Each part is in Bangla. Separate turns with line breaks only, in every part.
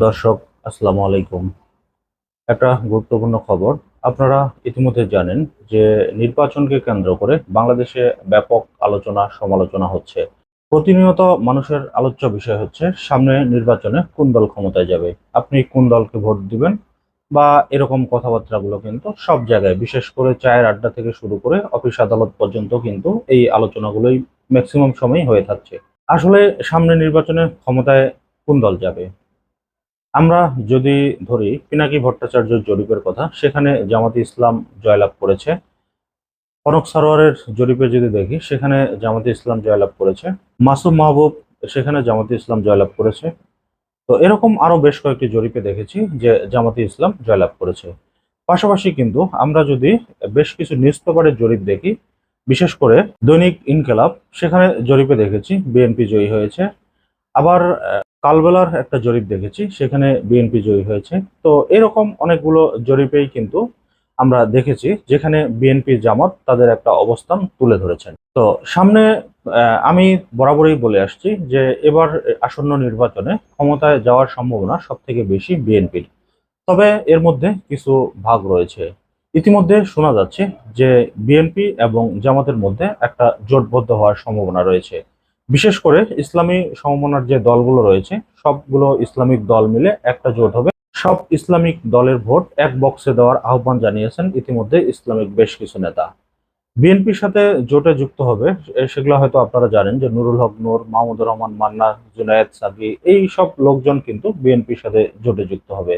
দর্শক, আসসালামু আলাইকুম। একটা গুরুত্বপূর্ণ খবর, আপনারা ইতিমধ্যে জানেন যে নির্বাচনকে কেন্দ্র করে বাংলাদেশে ব্যাপক আলোচনা, সমালোচনা হচ্ছে। প্রতিনিয়ত মানুষের আলোচ্য বিষয় হচ্ছে, সামনে নির্বাচনে কোন দল ক্ষমতায় যাবে? আপনি কোন দলকে ভোট দিবেন? বা এরকম কথাবার্তাগুলো কিন্তু সব জায়গায়, বিশেষ করে চায়ের আড্ডা থেকে শুরু করে অফিস আদালত পর্যন্ত কিন্তু এই আলোচনাগুলোই ম্যাক্সিমাম সময় হয়ে থাকছে। আসলে সামনে নির্বাচনে ক্ষমতায় কোন দল যাবে? আমরা যদি ধরি পিনাকি ভট্টাচার্য জরিপের কথা, সেখানে জামাতি ইসলাম জয়লাভ করেছে। কনক সারোয়ারের জরিপে যদি দেখি, সেখানে জামাতি ইসলাম জয়লাভ করেছে। মাসুম মাহবুব, সেখানে জামাতি ইসলাম জয়লাভ করেছে। তো এরকম আরও বেশ কয়েকটি জরিপে দেখেছি যে জামাতি ইসলাম জয়লাভ করেছে। পাশাপাশি কিন্তু আমরা যদি বেশ কিছু পেপারের জরিপ দেখি, বিশেষ করে দৈনিক ইনকেলাব, সেখানে জরিপে দেখেছি, বিএনপি জয়ী হয়েছে। আবার কালবেলার একটা জরিপ দেখেছি, সেখানে বিএনপি জয়ী হয়েছে। তো এরকম অনেকগুলো জরিপেই কিন্তু আমরা দেখেছি, যেখানে বিএনপি জামাত তাদের একটা অবস্থান তুলে ধরেছেন। তো সামনে আমি বরাবরই বলে আসছি যে এবার আসন্ন নির্বাচনে ক্ষমতায় যাওয়ার সম্ভাবনা সব থেকে বেশি বিএনপির। তবে এর মধ্যে কিছু ভাগ রয়েছে। ইতিমধ্যে শোনা যাচ্ছে যে বিএনপি এবং জামাতের মধ্যে একটা জোটবদ্ধ হওয়ার সম্ভাবনা রয়েছে। বিশেষ করে ইসলামী সমমনার যে দলগুলো রয়েছে, সবগুলো ইসলামিক দল মিলে একটা জোট হবে। সব ইসলামিক দলের ভোট এক বক্সে দেওয়ার আহ্বান জানিয়েছেন ইতিমধ্যে ইসলামিক বেশ কিছু নেতা। বিএনপির সাথে জোটে যুক্ত হবে সেগুলো হয়তো আপনারা জানেন যে নুরুল হক, নূর, মাহমুদুর রহমান, মান্না, জুনায়েদ সাবি এই সব লোকজন কিন্তু বিএনপির সাথে জোটে যুক্ত হবে।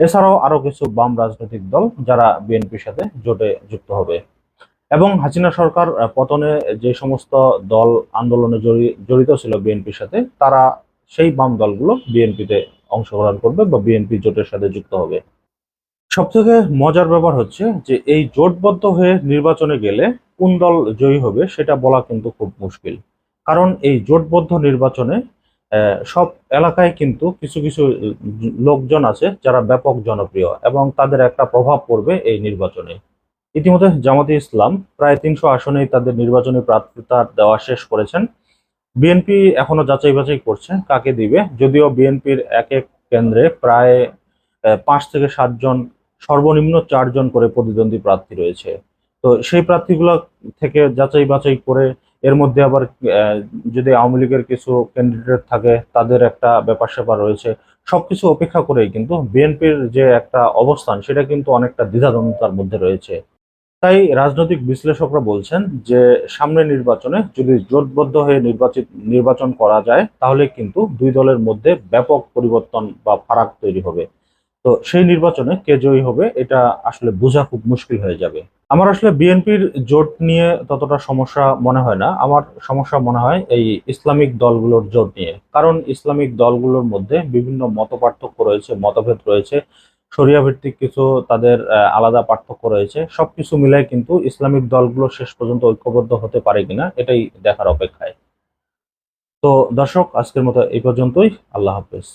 এছাড়াও আরও কিছু বাম রাজনৈতিক দল যারা বিএনপির সাথে জোটে যুক্ত হবে। এবং হাসিনা সরকার পতনে যে সমস্ত দল আন্দোলনে জড়ি- জড়িত ছিল বিএনপির সাথে, তারা সেই বাম দলগুলো বিএনপিতে অংশগ্রহণ করবে বা বিএনপি জোটের সাথে যুক্ত হবে। সবথেকে মজার ব্যাপার হচ্ছে যে এই জোটবদ্ধ হয়ে নির্বাচনে গেলে কোন দল জয়ী হবে সেটা বলা কিন্তু খুব মুশকিল। কারণ এই জোটবদ্ধ নির্বাচনে সব এলাকায় কিন্তু কিছু কিছু লোকজন আছে যারা ব্যাপক জনপ্রিয় এবং তাদের একটা প্রভাব পড়বে এই নির্বাচনে। ইতিমধ্যে জামাতে ইসলাম প্রায় তিনশো আসনেই তাদের নির্বাচনী প্রার্থিতা দেওয়া শেষ করেছেন। বিএনপি এখনও যাচাই বাছাই করছে কাকে দিবে। যদিও বিএনপির এক এক কেন্দ্রে প্রায় পাঁচ থেকে সাতজন সর্বনিম্ন চারজন করে প্রতিদ্বন্দ্বী প্রার্থী রয়েছে। তো সেই প্রার্থীগুলো থেকে যাচাই বাছাই করে এর মধ্যে আবার যদি আওয়ামী লীগের কিছু ক্যান্ডিডেট থাকে, তাদের একটা ব্যাপার স্যাপার রয়েছে। সবকিছু অপেক্ষা করেই কিন্তু বিএনপির যে একটা অবস্থান, সেটা কিন্তু অনেকটা দ্বিধাদ্বন্দ্বতার মধ্যে রয়েছে। তাই রাজনৈতিক বিশ্লেষকরা বলছেন যে সামনে নির্বাচনে যদি জোটবদ্ধ হয়ে নির্বাচিত, নির্বাচন করা যায়, তাহলে কিন্তু দুই দলের মধ্যে ব্যাপক পরিবর্তন বা ফারাক তৈরি হবে। তো সেই নির্বাচনে কে জয়ী হবে, এটা আসলে বোঝা খুব মুশকিল হয়ে যাবে। আমার আসলে বিএনপির জোট নিয়ে ততটা সমস্যা মনে হয় না। আমার সমস্যা মনে হয় এই ইসলামিক দলগুলোর জোট নিয়ে। কারণ ইসলামিক দলগুলোর মধ্যে বিভিন্ন মতপার্থক্য রয়েছে, মতভেদ রয়েছে। শরিয়া ভিত্তিক কিছু তাদের আলাদা পার্থক্য রয়েছে। সবকিছু মিলে কিন্তু ইসলামিক দলগুলো শেষ পর্যন্ত ঐক্যবদ্ধ হতে পারে কিনা, এটাই দেখার অপেক্ষায়। তো দর্শক, আজকের মতো এই পর্যন্তই। আল্লাহ হাফেজ।